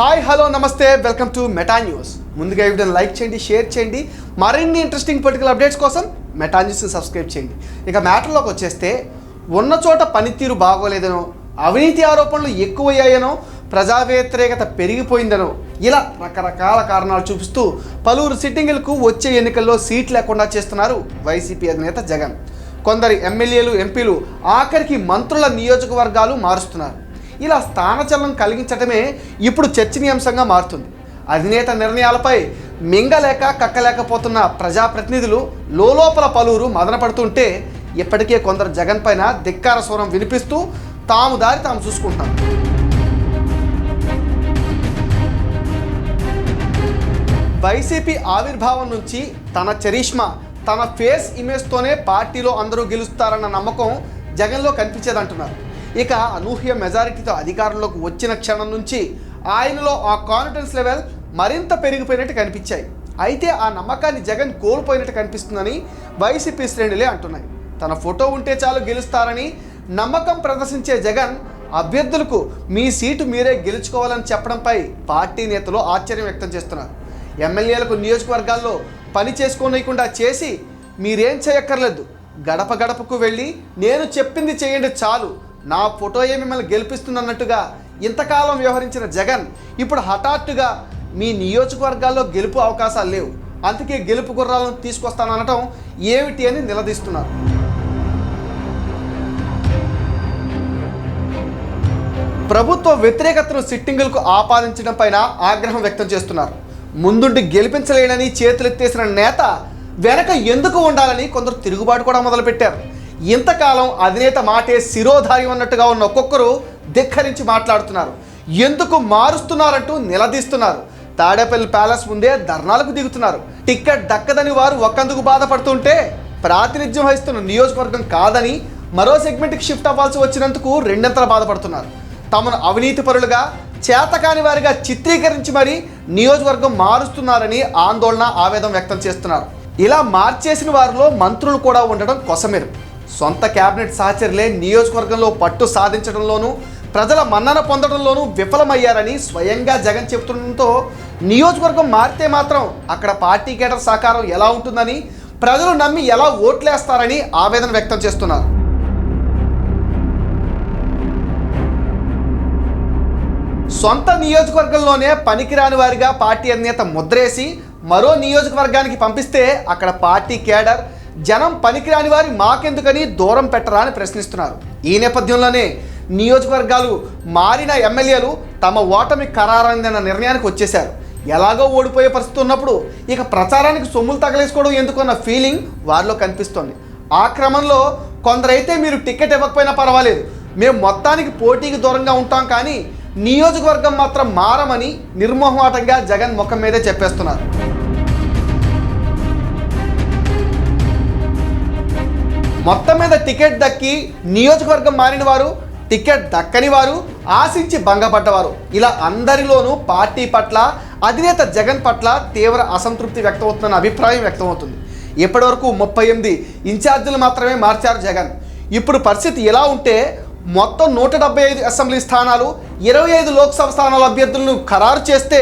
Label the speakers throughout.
Speaker 1: Hi hello నమస్తే welcome to Meta news ముందుగా ఈ వీడియోని లైక్ చేయండి షేర్ చేయండి. మరిన్ని ఇంట్రెస్టింగ్ పొలిటికల్ అప్డేట్స్ కోసం మెటా న్యూస్ని సబ్స్క్రైబ్ చేయండి. ఇక మ్యాటర్లోకి వచ్చేస్తే ఉన్న చోట పనితీరు బాగోలేదనో అవినీతి ఆరోపణలు ఎక్కువయ్యాయనో ప్రజా వ్యతిరేకత పెరిగిపోయిందనో ఇలా రకరకాల కారణాలు చూపిస్తూ పలువురు సిట్టింగులకు వచ్చే ఎన్నికల్లో సీట్ లేకుండా చేస్తున్నారు వైసీపీ అధినేత జగన్. కొందరి ఎమ్మెల్యేలు ఎంపీలు ఆఖరికి మంత్రుల నియోజకవర్గాలు మారుస్తున్నారు. ఇలా స్థానచలనం కలిగించడమే ఇప్పుడు చర్చనీయాంశంగా మారుతుంది. అధినేత నిర్ణయాలపై మింగలేక కక్కలేకపోతున్న ప్రజాప్రతినిధులు లోలోపల పలువురు మదనపడుతుంటే ఇప్పటికే కొందరు జగన్ పైన ధిక్కార స్వరం వినిపిస్తూ తాము దారి తాము చూసుకుంటున్నారు వైసీపీ ఆవిర్భావం నుంచి తన చరిష్మా తన ఫేస్ ఇమేజ్తోనే పార్టీలో అందరూ గెలుస్తారన్న నమ్మకం జగన్లో కనిపించేదంటున్నారు. ఇక అనూహ్య మెజారిటీతో అధికారంలోకి వచ్చిన క్షణం నుంచి ఆయనలో ఆ కాన్ఫిడెన్స్ లెవెల్ మరింత పెరిగిపోయినట్టు కనిపించాయి. అయితే ఆ నమ్మకాన్ని జగన్ కోల్పోయినట్టు కనిపిస్తుందని వైసీపీ శ్రేణులే అంటున్నాయి. తన ఫోటో ఉంటే చాలు గెలుస్తారని నమ్మకం ప్రదర్శించే జగన్ అభ్యర్థులకు మీ సీటు మీరే గెలుచుకోవాలని చెప్పడంపై పార్టీ నేతలు ఆశ్చర్యం వ్యక్తం చేస్తున్నారు. ఎమ్మెల్యేలకు నియోజకవర్గాల్లో పని చేసుకోనియకుండా చేసి మీరేం చేయక్కర్లేదు. గడప గడపకు వెళ్ళి నేను చెప్పింది చేయండి చాలు. నా ఫోటోయే మిమ్మల్ని గెలిపిస్తున్నట్టుగా ఇంతకాలం వ్యవహరించిన జగన్ ఇప్పుడు హఠాత్తుగా మీ నియోజకవర్గాల్లో గెలుపు అవకాశాలు లేవు. అందుకే గెలుపు గుర్రాలను తీసుకొస్తాననటం ఏమిటి అని నిలదీస్తున్నారు. ప్రభుత్వ వ్యతిరేకతను సిట్టింగులకు ఆపాదించడం పైన ఆగ్రహం వ్యక్తం చేస్తున్నారు. ముందుండి గెలిపించలేనని చేతులెత్తేసిన నేత వెనక ఎందుకు ఉండాలని కొందరు తిరుగుబాటు కూడా మొదలుపెట్టారు. ఇంతకాలం అధినేత మాటే శిరోధార్యం అన్నట్టుగా ఉన్న ఒక్కొక్కరు ధిక్కరించి మాట్లాడుతున్నారు. ఎందుకు మారుస్తున్నారంటూ నిలదీస్తున్నారు. తాడేపల్లి ప్యాలెస్ ముందే ధర్నాలకు దిగుతున్నారు. టిక్కెట్ దక్కదని వారు ఒక్కందుకు బాధపడుతుంటే ప్రాతినిధ్యం వహిస్తున్న నియోజకవర్గం కాదని మరో సెగ్మెంట్కి షిఫ్ట్ అవ్వాల్సి వచ్చినందుకు రెండంతల బాధపడుతున్నారు. తమను అవినీతి పరులుగా చేతకాని వారిగా చిత్రీకరించి మరీ నియోజకవర్గం మారుస్తున్నారని ఆందోళన ఆవేదన వ్యక్తం చేస్తున్నారు. ఇలా మార్చేసిన వారిలో మంత్రులు కూడా ఉండడం కొసమెరు సొంత కేబినెట్ సహచరులే నియోజకవర్గంలో పట్టు సాధించడంలోనూ ప్రజల మన్నన పొందడంలోనూ విఫలమయ్యారని స్వయంగా జగన్ చెబుతుండటంతో నియోజకవర్గం మారితే మాత్రం అక్కడ పార్టీ కేడర్ సహకారం ఎలా ఉంటుందని ప్రజలు నమ్మి ఎలా ఓట్లేస్తారని ఆవేదన వ్యక్తం చేస్తున్నారు. సొంత నియోజకవర్గంలోనే పనికిరాని వారిగా పార్టీ అధినేత ముద్రేసి మరో నియోజకవర్గానికి పంపిస్తే అక్కడ పార్టీ కేడర్ జనం పనికిరాని వారి మాకెందుకని దూరం పెట్టరా అని ప్రశ్నిస్తున్నారు. ఈ నేపథ్యంలోనే నియోజకవర్గాలు మారిన ఎమ్మెల్యేలు తమ ఓటమి ఖరారైందన్న నిర్ణయానికి వచ్చేశారు. ఎలాగో ఓడిపోయే పరిస్థితి ఉన్నప్పుడు ఇక ప్రచారానికి సొమ్ములు తగలేసుకోవడం ఎందుకన్న ఫీలింగ్ వారిలో కనిపిస్తోంది. ఆ క్రమంలో కొందరైతే మీరు టికెట్ ఇవ్వకపోయినా పర్వాలేదు. మేము మొత్తానికి పోటీకి దూరంగా ఉంటాం కానీ నియోజకవర్గం మాత్రం మారమని నిర్మోహమాటంగా జగన్ ముఖం మీదే చెప్పేస్తున్నారు. మొత్తం మీద టికెట్ దక్కి నియోజకవర్గం మారిన వారు టికెట్ దక్కని వారు ఆశించి భంగపడ్డవారు. ఇలా అందరిలోనూ పార్టీ పట్ల అధినేత జగన్ పట్ల తీవ్ర అసంతృప్తి వ్యక్తమవుతుందన్న అభిప్రాయం వ్యక్తమవుతుంది. ఇప్పటివరకు ముప్పై ఎనిమిది ఇన్ఛార్జీలు మాత్రమే మార్చారు జగన్. ఇప్పుడు పరిస్థితి ఎలా ఉంటే మొత్తం నూట డెబ్బై ఐదు అసెంబ్లీ స్థానాలు ఇరవై ఐదు లోక్సభ స్థానాల అభ్యర్థులను ఖరారు చేస్తే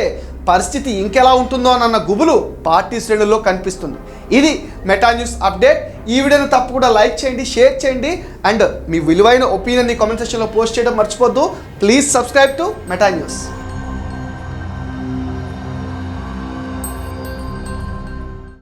Speaker 1: పరిస్థితి ఇంకెలా ఉంటుందో అన్న గుబులు పార్టీ శ్రేణుల్లో కనిపిస్తుంది. ఇది మెటా న్యూస్ అప్డేట్. ఈ వీడియోని తప్పకుండా లైక్ చేయండి షేర్ చేయండి. అండ్ మీ విలువైన ఒపీనియన్ని కామెంట్ సెక్షన్లో పోస్ట్ చేయడం మర్చిపోద్దు. Please subscribe to Meta news.